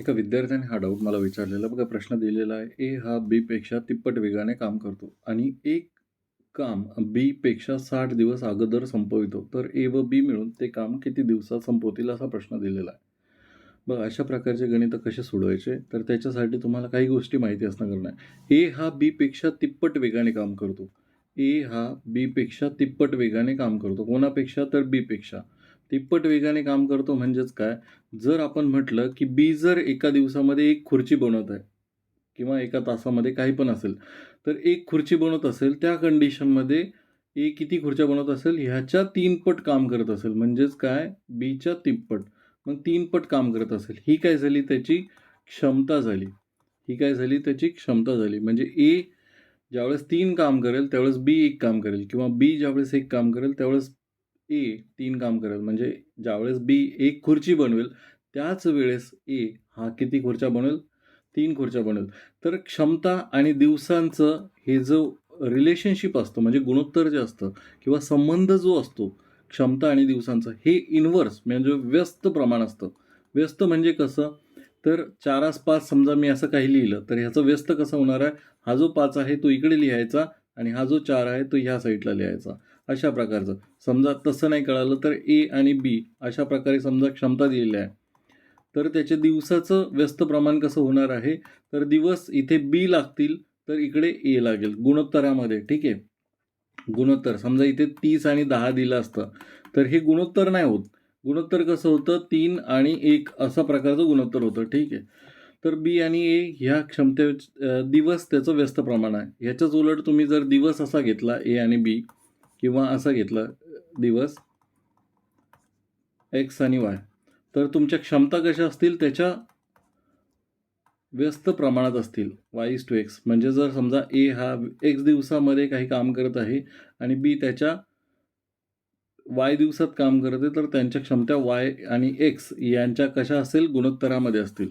एका विद्यार्थ्याने हा डाऊट मला विचारलेला बघा प्रश्न दिलेला आहे. ए हा बीपेक्षा तिप्पट वेगाने काम करतो आणि एक काम बीपेक्षा साठ दिवस अगोदर संपवितो. तर ए व बी मिळून ते काम किती दिवसात संपवतील असा प्रश्न दिलेला आहे. बघा अशा प्रकारचे गणित कसे सोडवायचे? तर त्याच्यासाठी तुम्हाला काही गोष्टी माहिती असणं गरजेचं आहे. ए हा बीपेक्षा तिप्पट वेगाने काम करतो. ए हा बीपेक्षा तिप्पट वेगाने काम करतो. कोणापेक्षा? तर बीपेक्षा तिप्पट वेगाने काम करतो म्हणजेच काय? जर आपण म्हटलं की बी जर एका दिवसामध्ये एक खुर्ची बनवत आहे किंवा एका तासामध्ये काही पण असेल तर एक खुर्ची बनवत असेल त्या कंडिशनमध्ये ए किती खुर्च्या बनवत असेल? ह्याच्या तीन पट काम करत असेल. म्हणजेच काय? बीच्या तिप्पट. मग तीन पट काम करत असेल. ही काय झाली? त्याची क्षमता झाली. ही काय झाली? त्याची क्षमता झाली. म्हणजे ए ज्यावेळेस तीन काम करेल त्यावेळेस बी एक काम करेल किंवा बी ज्यावेळेस एक काम करेल त्यावेळेस ए तीन काम करेल. म्हणजे ज्यावेळेस बी एक खुर्ची बनवेल त्याच वेळेस ए हा किती खुर्च्या बनवेल? तीन खुर्च्या बनवेल. तर क्षमता आणि दिवसांचं हे जो रिलेशनशिप असतं म्हणजे गुणोत्तर जे असतं किंवा संबंध जो असतो क्षमता आणि दिवसांचा हे इनवर्स म्हणजे व्यस्त प्रमाण असतं. व्यस्त म्हणजे कसं? तर चारास पाच समजा मी असं काही लिहिलं तर ह्याचं व्यस्त कसं होणार आहे? हा जो पाच आहे तो इकडे लिहायचा आणि हा जो चार आहे तो ह्या साईडला लिहायचा. अशा प्रकारचं. समजा तसं नाही कळालं तर ए आणि बी अशा प्रकारे समजा क्षमता दिलेल्या आहे. तर त्याच्या दिवसाचं व्यस्त प्रमाण कसं होणार आहे? तर दिवस इथे बी लागतील तर इकडे ए लागेल. गुणोत्तरामध्ये ठीक आहे? गुणोत्तर समजा इथे तीस आणि दहा दिलं असतं तर हे गुणोत्तर नाही होत. गुणोत्तर कसं होतं? तीन आणि एक असा प्रकारचं गुणोत्तर होतं ठीक आहे? तर बी आणि ए ह्या क्षमते दिवस त्याचं व्यस्त प्रमाण आहे. ह्याच्याच उलट तुम्ही जर दिवस असा घेतला ए आणि बी किंवा असा घेतला दिवस एक्स आणि वाय तर तुमच्या क्षमता कशा असतील? त्याच्या व्यस्त प्रमाणात असतील. वाय इज टू एक्स म्हणजे जर समजा ए हा एक्स दिवसामध्ये काही काम करत आहे आणि बी त्याच्या वाय दिवसात काम करत आहे तर त्यांच्या क्षमता वाय आणि एक्स यांच्या कशा असेल? गुणोत्तरामध्ये असतील.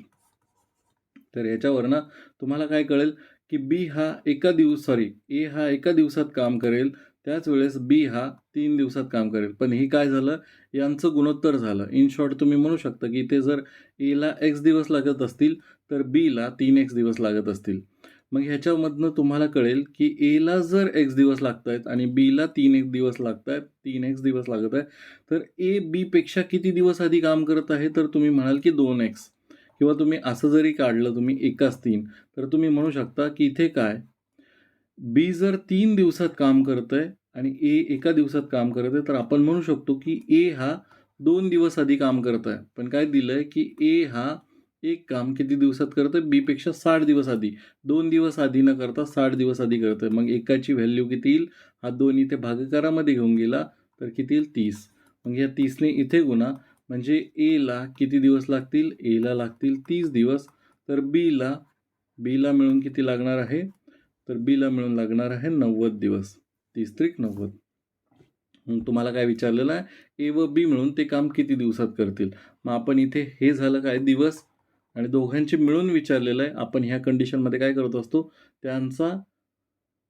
तर ह्याच्यावरनं तुम्हाला काय कळेल की बी हा एका दिवस सॉरी ए हा एका दिवसात काम करेल त्याच वेळेस बी हा तीन दिवसात काम करेल. पण हे काय झालं? यांचं गुणोत्तर झालं. इन शॉर्ट तुम्ही म्हणू शकता की ते जर एला एक्स दिवस लागत असतील तर बीला तीन एक्स दिवस लागत असतील. मग ह्याच्यामधनं तुम्हाला कळेल की एला जर एक्स दिवस लागत आहेत आणि बीला तीन एक दिवस लागत आहेत तीन एक्स दिवस लागत आहे तर ए बीपेक्षा किती दिवस आधी काम करत आहे? तर तुम्ही म्हणाल की दोन एक्स किंवा तुम्ही असं जरी काढलं तुम्ही एकाच तीन तर तुम्ही म्हणू शकता की इथे काय? बी जर तीन दिवसात काम करत आहे आणि ए एका दिवसात काम करत आहे तर आपण म्हणू शकतो की ए हा दोन दिवस आधी काम करत आहे पण काय दिलं आहे की ए हा एक काम किती दिवसात करत आहे बीपेक्षा साठ दिवस आधी. दोन दिवस आधी न करता साठ दिवस आधी करतं आहे मग एकाची व्हॅल्यू किती येईल? हा दोन इथे भागकारामध्ये घेऊन गेला तर किती येईल? तीस. मग या तीसने इथे गुणा. म्हणजे एला किती दिवस लागतील? एला लागतील तीस दिवस. तर बीला बीला मिळून किती लागणार आहे? तर बीला मिळून लागणार आहे नव्वद दिवस. तीस त्रिक नव्वद. मग तुम्हाला काय विचारलेलं आहे? ए व बी मिळून ते काम किती दिवसात करतील? मग आपण इथे हे झालं काय? दिवस. आणि दोघांचे मिळून विचारलेलं आहे. आपण ह्या कंडिशनमध्ये काय करत असतो? त्यांचा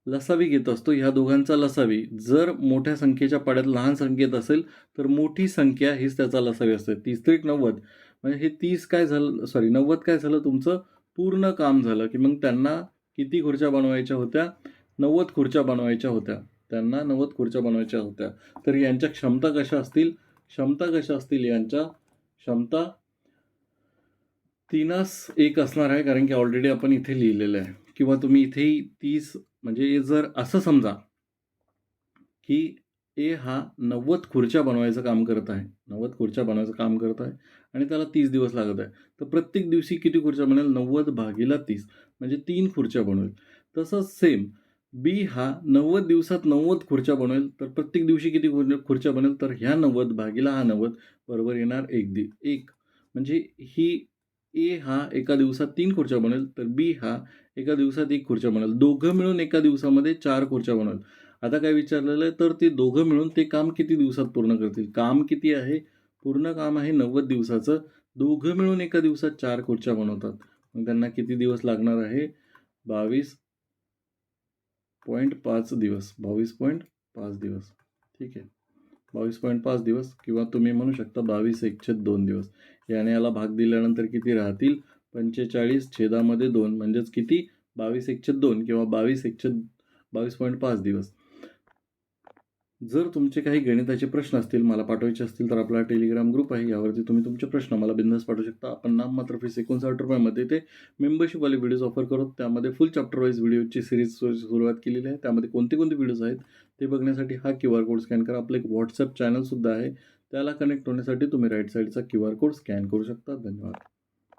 लसावी घेत असतो. ह्या दोघांचा लसावी. जर मोठ्या संख्येच्या पाड्यात लहान संख्येत असेल तर मोठी संख्या हीच त्याचा लसावी असते. तीस त्रिक नव्वद. म्हणजे हे तीस काय झालं? सॉरी नव्वद काय झालं तुमचं? पूर्ण काम झालं की मग त्यांना किती खुर्च्या बनवायच्या होत्या? नव्वद खुर्च्या बनवायच्या होत्या. त्यांना नव्वद खुर्च्या बनवायच्या होत्या. तर यांच्या क्षमता कशा असतील? क्षमता कशा असतील यांच्या? क्षमता तीनास एक असणार आहे कारण की ऑलरेडी आपण इथे लिहिलेलं आहे. किंवा तुम्ही इथेही तीस म्हणजे जर असं समजा की ए हा नव्वद खुर्च्या बनवायचं काम करत आहे. नव्वद खुर्च्या बनवायचं काम करत आहे आणि त्याला तीस दिवस लागत आहे. तर प्रत्येक दिवशी किती खुर्च्या बनेल? नव्वद भागीला तीस. म्हणजे तीन खुर्च्या बनवेल. तसंच सेम बी हा नव्वद दिवसात नव्वद खुर्च्या बनवेल. तर प्रत्येक दिवशी किती खुर खुर्च्या बनेल? तर ह्या नव्वद भागीला हा नव्वद बरोबर येणार एक दि एक. म्हणजे ही ए हा एका दिवसात तीन खुर्च्या बनेल. तर बी हा एका दिवसात एक खुर्च्या बनेल. दोघं मिळून एका दिवसामध्ये चार खुर्च्या बनवेल. आता काय विचारलेलं आहे तर ते दोघं मिळून ते काम किती दिवसात पूर्ण करतील? काम किती आहे? पूर्ण काम आहे नव्वद दिवसाचं. दोघं मिळून एका दिवसात चार खुर्च्या बनवतात. मग त्यांना किती दिवस लागणार आहे? बावीस पॉईंट पाच दिवस. बावीस पॉईंट पाच दिवस. ठीक आहे. बावीस पॉईंट पाच दिवस किंवा तुम्ही म्हणू शकता बावीस एकशे दोन दिवस. याने याला भाग दिल्यानंतर किती राहतील? पंचेचाळीस छेदामध्ये दोन. म्हणजेच किती? बावीस एकछेद दोन किंवा बावीस एकछेद बावीस पॉईंट पाच दिवस. जर तुमचे काही गणिताचे प्रश्न असतील मला पाठवायचे असतील तर आपला टेलिग्राम ग्रुप आहे. यावरती तुम्ही तुमचे प्रश्न मला बिंदास पाठवू शकता. आपण नाम मात्र फीस एकोणसाठ रुपयामध्ये ते मेंबरशिपवाले व्हिडिओज ऑफर करत त्यामध्ये फुल चॅप्टर वाईज व्हिडिओची सिरीज सुरुवात केलेली आहे. त्यामध्ये कोणते कोणते व्हिडिओज आहेत ते बघण्यासाठी हा क्यू आर कोड स्कॅन करा. आपलं एक व्हॉट्सअप चॅनलसुद्धा आहे. त्याला कनेक्ट होण्यासाठी तुम्ही राईट साईडचा क्यू आर कोड स्कॅन करू शकता. धन्यवाद.